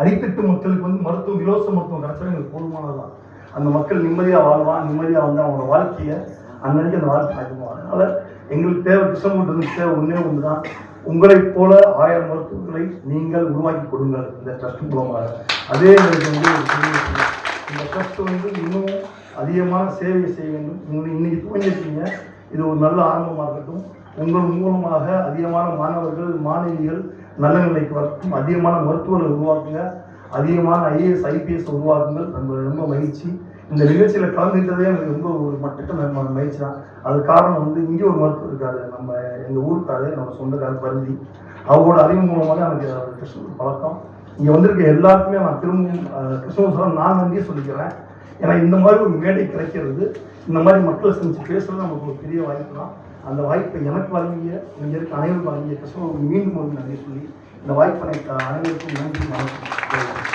அடித்தட்டு மக்களுக்கு வந்து மருத்துவம் இலவச மருத்துவம் கிடைச்சா எங்களுக்கு போதுமானதுதான். அந்த மக்கள் நிம்மதியாக வாழ்வான் நிம்மதியாக வந்து அவங்களோட வாழ்க்கையை அன்னன்னைக்கு அந்த வாழ்க்கை நடக்குவாங்க அதனால் எங்களுக்கு தேவை கிருஷ்ணமூர்த்தி தேவை ஒன்றே ஒன்று தான் உங்களைப் போல ஆயிரம் மருத்துவர்களை நீங்கள் உருவாக்கி கொடுங்கள் இந்த ட்ரஸ்ட் மூலமாக. அதே எங்களுக்கு வந்து ஒரு இந்த ட்ரஸ்ட் வந்து இன்னும் அதிகமான சேவை செய்ய வேண்டும். இன்னைக்கு துவங்கியிருக்கீங்க. இது ஒரு நல்ல ஆரம்பமாக இருக்கட்டும். உங்கள் மூலமாக அதிகமான மாணவர்கள் மாணவிகள் நல்ல நிலைக்கு வரட்டும் அதிகமான மருத்துவரை உருவாக்குங்க. அதிகமான ஐஏஎஸ் ஐபிஎஸ் உருவாக்குங்கள். ரொம்ப ரொம்ப மகிழ்ச்சி. இந்த நிகழ்ச்சியில் கலந்துக்கிட்டதே எனக்கு ரொம்ப ஒரு மட்டுக்கு மகிழ்ச்சி தான். அது காரணம் வந்து இங்கே ஒரு மருத்துவர் இருக்காரு. நம்ம எங்கள் ஊருக்காரு நம்ம சொந்தக்காரர் பருந்தி. அவரோட அறிவு மூலமாக தான் எனக்கு கிருஷ்ணன் பழக்கம். இங்கே வந்திருக்க எல்லாருக்குமே நான் திரும்பவும் அஹ், கிருஷ்ணன் சொல்ல நான் நன்றியே சொல்லிக்கிறேன். ஏன்னா இந்த மாதிரி ஒரு மேடை கிடைக்கிறது இந்த மாதிரி மக்களை செஞ்சு பேசுறது நமக்கு ஒரு பெரிய வாய்ப்பு தான். அந்த வாய்ப்பை எனக்கு வழங்கிய இங்கே இருக்க அனைவரும் வழங்கிய கசோ மீண்டும் ஒரு நன்றி சொல்லி இந்த வாய்ப்பை அனைவருக்கும் நன்றி வணக்கம்.